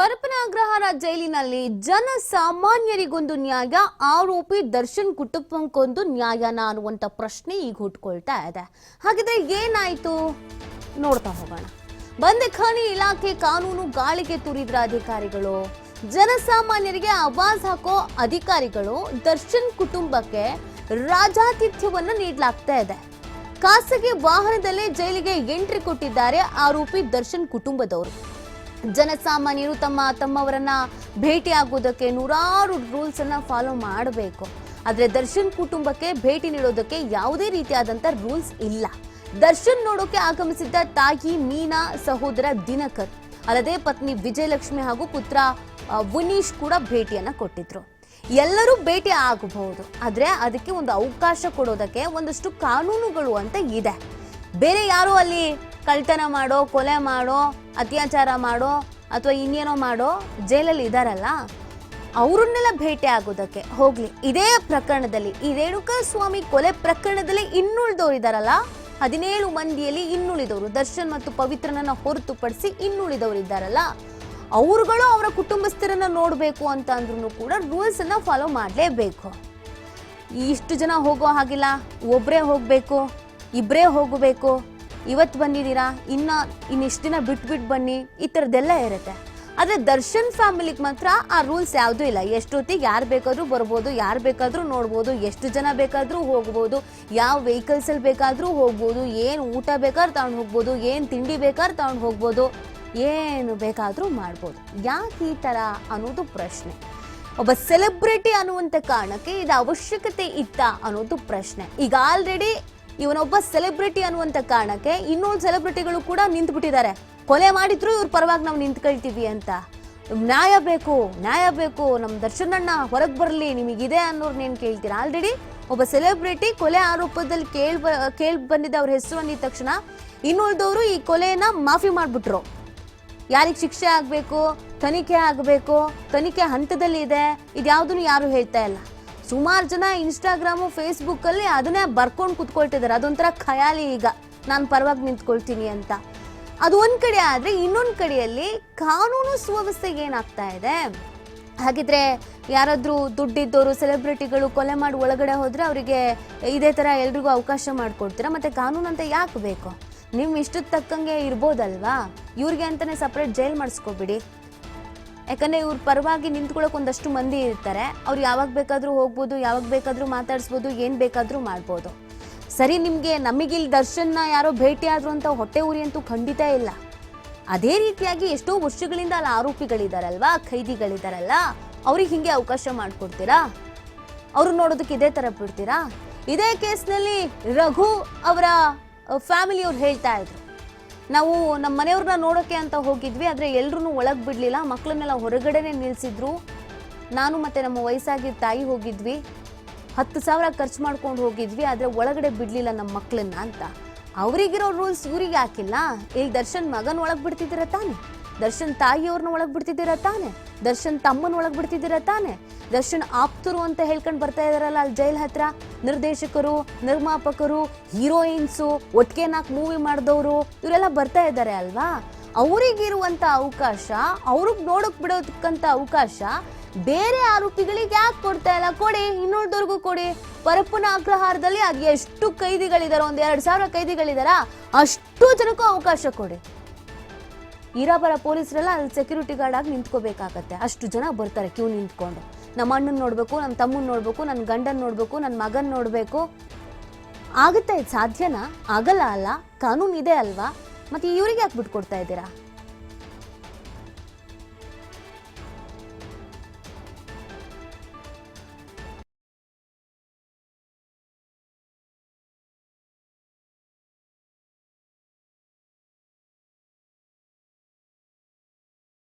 ಪರಪನಾಗ್ರಹಾರ ಜೈಲಿನಲ್ಲಿ ಜನಸಾಮಾನ್ಯರಿಗೊಂದು ನ್ಯಾಯ, ಆರೋಪಿ ದರ್ಶನ್ ಕುಟುಂಬಕ್ಕೊಂದು ನ್ಯಾಯನ ಅನ್ನುವಂಥ ಪ್ರಶ್ನೆ ಈಗ ಹುಟ್ಕೊಳ್ತಾ ಇದೆ. ಹಾಗಿದ್ರೆ ಏನಾಯ್ತು? ನೋಡ್ತಾ ಹೋಗೋಣ. ಬಂದಿಖಾನಿ ಇಲಾಖೆ ಕಾನೂನು ಗಾಳಿಗೆ ತುರಿದ್ರ ಅಧಿಕಾರಿಗಳು. ಜನಸಾಮಾನ್ಯರಿಗೆ ಆವಾಜ್ ಹಾಕೋ ಅಧಿಕಾರಿಗಳು ದರ್ಶನ್ ಕುಟುಂಬಕ್ಕೆ ರಾಜಾತಿಥ್ಯವನ್ನು ನೀಡಲಾಗ್ತಾ ಇದೆ. ಖಾಸಗಿ ವಾಹನದಲ್ಲೇ ಜೈಲಿಗೆ ಎಂಟ್ರಿ ಕೊಟ್ಟಿದ್ದಾರೆ ಆರೋಪಿ ದರ್ಶನ್ ಕುಟುಂಬದವರು. ಜನಸಾಮಾನ್ಯರು ತಮ್ಮ ತಮ್ಮವರನ್ನ ಭೇಟಿ ಆಗೋದಕ್ಕೆ ನೂರಾರು ರೂಲ್ಸ್ ಅನ್ನ ಫಾಲೋ ಮಾಡಬೇಕು. ಆದ್ರೆ ದರ್ಶನ್ ಕುಟುಂಬಕ್ಕೆ ಭೇಟಿ ನೀಡೋದಕ್ಕೆ ಯಾವುದೇ ರೀತಿಯಾದಂತ ರೂಲ್ಸ್ ಇಲ್ಲ. ದರ್ಶನ್ ನೋಡೋಕೆ ಆಗಮಿಸಿದ್ದ ತಾಯಿ ಮೀನಾ ಸಹೋದರ ದಿನಕರ್, ಅಲ್ಲದೆ ಪತ್ನಿ ವಿಜಯಲಕ್ಷ್ಮಿ ಹಾಗೂ ಪುತ್ರ ವಿನೀಶ್ ಕೂಡ ಭೇಟಿಯನ್ನ ಕೊಟ್ಟಿದ್ರು. ಎಲ್ಲರೂ ಭೇಟಿ ಆಗಬಹುದು, ಆದ್ರೆ ಅದಕ್ಕೆ ಒಂದು ಅವಕಾಶ ಕೊಡೋದಕ್ಕೆ ಒಂದಷ್ಟು ಕಾನೂನುಗಳು ಅಂತ ಇದೆ. ಬೇರೆ ಯಾರು ಅಲ್ಲಿ ಕಳ್ತನ ಮಾಡೋ, ಕೊಲೆ ಮಾಡೋ, ಅತ್ಯಾಚಾರ ಮಾಡೋ ಅಥವಾ ಇನ್ನೇನೋ ಮಾಡೋ ಜೈಲಲ್ಲಿ ಇದಾರಲ್ಲ, ಅವರನ್ನೆಲ್ಲ ಭೇಟಿ ಆಗೋದಕ್ಕೆ ಹೋಗ್ಲಿ. ಇದೇ ಪ್ರಕರಣದಲ್ಲಿ, ಈ ರೇಣುಕಾ ಸ್ವಾಮಿ ಕೊಲೆ ಪ್ರಕರಣದಲ್ಲಿ ಇನ್ನುಳಿದವರು ಇದಾರಲ್ಲ, ಹದಿನೇಳು ಮಂದಿಯಲ್ಲಿ ಇನ್ನುಳಿದವರು, ದರ್ಶನ್ ಮತ್ತು ಪವಿತ್ರನನ್ನ ಹೊರತುಪಡಿಸಿ ಇನ್ನುಳಿದವರು ಇದ್ದಾರಲ್ಲ ಅವರುಗಳು ಅವರ ಕುಟುಂಬಸ್ಥರನ್ನ ನೋಡಬೇಕು ಅಂತ ಅಂದ್ರೂ ಕೂಡ ರೂಲ್ಸ್ ಅನ್ನ ಫಾಲೋ ಮಾಡಲೇಬೇಕು. ಇಷ್ಟು ಜನ ಹೋಗೋ ಹಾಗಿಲ್ಲ ಒಬ್ಬರೇ ಹೋಗಬೇಕು ಇಬ್ಬರೇ ಹೋಗಬೇಕು ಇವತ್ತು ಬಂದಿದ್ದೀರಾ? ಇನ್ನ, ಇನ್ನಿಷ್ಟು ದಿನ ಬಿಟ್ಬಿಟ್ಟು ಬನ್ನಿ. ಈ ಥರದ್ದೆಲ್ಲ ಇರುತ್ತೆ. ಆದರೆ ದರ್ಶನ್ ಫ್ಯಾಮಿಲಿಗೆ ಮಾತ್ರ ಆ ರೂಲ್ಸ್ ಯಾವುದೂ ಇಲ್ಲ. ಎಷ್ಟೊತ್ತಿಗೆ ಯಾರು ಬೇಕಾದರೂ ಬರ್ಬೋದು, ಯಾರು ಬೇಕಾದರೂ ನೋಡ್ಬೋದು, ಎಷ್ಟು ಜನ ಬೇಕಾದರೂ ಹೋಗ್ಬೋದು, ಯಾವ ವೆಹಿಕಲ್ಸಲ್ಲಿ ಬೇಕಾದರೂ ಹೋಗ್ಬೋದು, ಏನು ಊಟ ಬೇಕಾದ್ರೂ ತಗೊಂಡು ಹೋಗ್ಬೋದು, ಏನು ತಿಂಡಿ ಬೇಕಾದ್ರೂ ತಗೊಂಡು ಹೋಗ್ಬೋದು, ಏನು ಬೇಕಾದರೂ ಮಾಡ್ಬೋದು. ಯಾಕೆ ಈ ಥರ ಅನ್ನೋದು ಪ್ರಶ್ನೆ. ಒಬ್ಬ ಸೆಲೆಬ್ರಿಟಿ ಅನ್ನುವಂಥ ಕಾರಣಕ್ಕೆ ಇದು ಅವಶ್ಯಕತೆ ಇತ್ತ ಅನ್ನೋದು ಪ್ರಶ್ನೆ. ಈಗ ಆಲ್ರೆಡಿ ಇವನೊಬ್ಬ ಸೆಲೆಬ್ರಿಟಿ ಅನ್ನುವಂಥ ಕಾರಣಕ್ಕೆ ಇನ್ನೊಂದು ಸೆಲೆಬ್ರಿಟಿಗಳು ಕೂಡ ನಿಂತು ಬಿಟ್ಟಿದ್ದಾರೆ ಕೊಲೆ ಮಾಡಿದ್ರು ಇವ್ರ ಪರವಾಗಿ ನಾವು ನಿಂತ್ಕೊಳ್ತೀವಿ ಅಂತ. ನ್ಯಾಯ ಬೇಕು ನ್ಯಾಯ ಬೇಕು ನಮ್ಮ ದರ್ಶನಣ್ಣ ಹೊರಗೆ ಬರಲಿ, ನಿಮಗಿದೆ ಅನ್ನೋರ್ನೇನು ಕೇಳ್ತೀರಾ? ಆಲ್ರೆಡಿ ಒಬ್ಬ ಸೆಲೆಬ್ರಿಟಿ ಕೊಲೆ ಆರೋಪದಲ್ಲಿ ಕೇಳ್ ಕೇಳಿ ಬಂದಿದ್ದ ಅವ್ರ ಹೆಸರು ಅಂದಿದ ತಕ್ಷಣ ಇನ್ನುಳಿದವರು ಈ ಕೊಲೆಯನ್ನ ಮಾಫಿ ಮಾಡಿಬಿಟ್ರು. ಯಾರಿಗೆ ಶಿಕ್ಷೆ ಆಗಬೇಕು, ತನಿಖೆ ಆಗಬೇಕು, ತನಿಖೆ ಹಂತದಲ್ಲಿ ಇದೆ, ಇದ್ಯಾವುದನ್ನು ಯಾರು ಹೇಳ್ತಾ ಇಲ್ಲ. ಸುಮಾರು ಜನ ಇನ್ಸ್ಟಾಗ್ರಾಮು ಫೇಸ್ಬುಕ್ಕಲ್ಲಿ ಅದನ್ನೇ ಬರ್ಕೊಂಡು ಕುತ್ಕೊಳ್ತಿದ್ದಾರೆ ಅದೊಂಥರ ಖಯಾಲಿ ಈಗ. ನಾನು ಪರವಾಗಿ ನಿಂತ್ಕೊಳ್ತೀನಿ ಅಂತ. ಅದು ಒಂದು ಕಡೆ ಆದರೆ ಇನ್ನೊಂದು ಕಡೆಯಲ್ಲಿ ಕಾನೂನು ಸುವ್ಯವಸ್ಥೆಗೆ ಏನಾಗ್ತಾ ಇದೆ? ಹಾಗಿದ್ರೆ ಯಾರಾದರೂ ದುಡ್ಡಿದ್ದವರು ಸೆಲೆಬ್ರಿಟಿಗಳು ಕೊಲೆ ಮಾಡಿ ಒಳಗಡೆ ಹೋದರೆ ಅವರಿಗೆ ಇದೇ ಥರ ಎಲ್ರಿಗೂ ಅವಕಾಶ ಮಾಡಿಕೊಡ್ತೀರಾ? ಮತ್ತು ಕಾನೂನು ಅಂತ ಯಾಕೆ ಬೇಕು? ನಿಮ್ಮ ಇಷ್ಟದ ತಕ್ಕಂಗೆ ಇರ್ಬೋದಲ್ವಾ? ಇವ್ರಿಗೆ ಅಂತಲೇ ಸಪ್ರೇಟ್ ಜೈಲ್ ಮಾಡಿಸ್ಕೊಬಿಡಿ. ಯಾಕಂದರೆ ಇವ್ರ ಪರವಾಗಿ ನಿಂತ್ಕೊಳ್ಳೋಕೆ ಒಂದಷ್ಟು ಮಂದಿ ಇರ್ತಾರೆ. ಅವ್ರು ಯಾವಾಗ ಬೇಕಾದರೂ ಹೋಗ್ಬೋದು, ಯಾವಾಗ ಬೇಕಾದರೂ ಮಾತಾಡಿಸ್ಬೋದು, ಏನು ಬೇಕಾದರೂ ಮಾಡ್ಬೋದು. ಸರಿ, ನಿಮಗೆ ನಮಗಿಲ್ಲಿ ದರ್ಶನ್ನ ಯಾರೋ ಭೇಟಿ ಆದ್ರು ಅಂತ ಹೊಟ್ಟೆ ಉರಿ ಅಂತೂ ಖಂಡಿತ ಇಲ್ಲ. ಅದೇ ರೀತಿಯಾಗಿ ಎಷ್ಟೋ ವರ್ಷಗಳಿಂದ ಅಲ್ಲಿ ಆರೋಪಿಗಳಿದಾರಲ್ವಾ, ಖೈದಿಗಳಿದಾರಲ್ಲ, ಅವ್ರಿಗೆ ಹಿಂಗೆ ಅವಕಾಶ ಮಾಡಿಕೊಡ್ತೀರಾ? ಅವ್ರು ನೋಡೋದಕ್ಕೆ ಇದೇ ಥರ ಬಿಡ್ತೀರಾ? ಇದೇ ಕೇಸ್ನಲ್ಲಿ ರಘು ಅವರ ಫ್ಯಾಮಿಲಿಯವ್ರು ಹೇಳ್ತಾ ಇದ್ರು. ನಾವು ನಮ್ಮ ಮನೆಯವ್ರನ್ನ ನೋಡೋಕೆ ಅಂತ ಹೋಗಿದ್ವಿ, ಆದರೆ ಎಲ್ಲರೂ ಒಳಗೆ ಬಿಡಲಿಲ್ಲ. ಮಕ್ಕಳನ್ನೆಲ್ಲ ಹೊರಗಡೆನೆ ನಿಲ್ಲಿಸಿದ್ರು ನಾನು ಮತ್ತು ನಮ್ಮ ವಯಸ್ಸಾಗಿ ತಾಯಿ ಹೋಗಿದ್ವಿ. ಹತ್ತು ಸಾವಿರ ಖರ್ಚು ಮಾಡ್ಕೊಂಡು ಹೋಗಿದ್ವಿ, ಆದರೆ ಒಳಗಡೆ ಬಿಡಲಿಲ್ಲ ನಮ್ಮ ಮಕ್ಕಳನ್ನ ಅಂತ. ಅವರಿಗಿರೋ ರೂಲ್ಸ್ ಊರಿಗೆ ಹಾಕಿಲ್ಲ. ಇಲ್ಲಿ ದರ್ಶನ್ ಮಗನ ಒಳಗೆ ಬಿಡ್ತಿದ್ದೀರ ತಾನೆ? ದರ್ಶನ್ ತಾಯಿಯವ್ರನ್ನ ಒಳಗೆ ಬಿಡ್ತಿದ್ದೀರ ತಾನೆ? ದರ್ಶನ್ ತಮ್ಮನ ಒಳಗೆ ಬಿಡ್ತಿದ್ದೀರ ತಾನೆ? ದರ್ಶನ್ ಆಪ್ತರು ಅಂತ ಹೇಳ್ಕೊಂಡು ಬರ್ತಾ ಇದಾರಲ್ಲ ಅಲ್ಲಿ ಜೈಲ್ ಹತ್ರ. ನಿರ್ದೇಶಕರು, ನಿರ್ಮಾಪಕರು, ಹೀರೋಯಿನ್ಸು, ಒಟ್ಟಿಗೆ ನಾಲ್ಕು ಮೂವಿ ಮಾಡಿದವರು, ಇವರೆಲ್ಲ ಬರ್ತಾ ಇದ್ದಾರೆ ಅಲ್ವಾ? ಅವರಿಗಿರುವಂಥ ಅವಕಾಶ, ಅವ್ರಿಗೆ ನೋಡಕ್ ಬಿಡೋದಕ್ಕಂತ ಅವಕಾಶ, ಬೇರೆ ಆರೋಪಿಗಳಿಗೆ ಯಾಕೆ ಕೊಡ್ತಾ ಇಲ್ಲ? ಕೊಡಿ ಇನ್ನುಳಿದವ್ರಿಗೂ ಕೊಡಿ. ಪರಪ್ಪನ ಅಗ್ರಹಾರದಲ್ಲಿ ಅದು ಎಷ್ಟು ಕೈದಿಗಳಿದಾರೋ, ಒಂದು ಎರಡು ಸಾವಿರ ಕೈದಿಗಳಿದಾರ, ಅಷ್ಟು ಜನಕ್ಕೂ ಅವಕಾಶ ಕೊಡಿ. ಇರಾಬರ ಪೊಲೀಸರೆಲ್ಲ ಅಲ್ಲಿ ಸೆಕ್ಯೂರಿಟಿ ಗಾರ್ಡ್ ಆಗಿ ನಿಂತ್ಕೋಬೇಕಾಗತ್ತೆ. ಅಷ್ಟು ಜನ ಬರ್ತಾರೆ ಕ್ಯೂ ನಿಂತ್ಕೊಂಡು. ನಮ್ಮ ಅಣ್ಣನ ನೋಡಬೇಕು, ನಮ್ಮ ತಮ್ಮನ ನೋಡಬೇಕು, ನನ್ನ ಗಂಡನ ನೋಡಬೇಕು, ನನ್ನ ಮಗನ ನೋಡಬೇಕು. ಆಗುತ್ತೆ, ಇದು ಸಾಧ್ಯನಾ? ಆಗಲ್ಲ ಅಲ್ಲ? ಕಾನೂನು ಇದೆ ಅಲ್ವಾ? ಮತ್ತೆ ಇವರಿಗೆ ಯಾಕೆ ಬಿಟ್ಕೊಡ್ತಾ ಇದ್ದೀರಾ?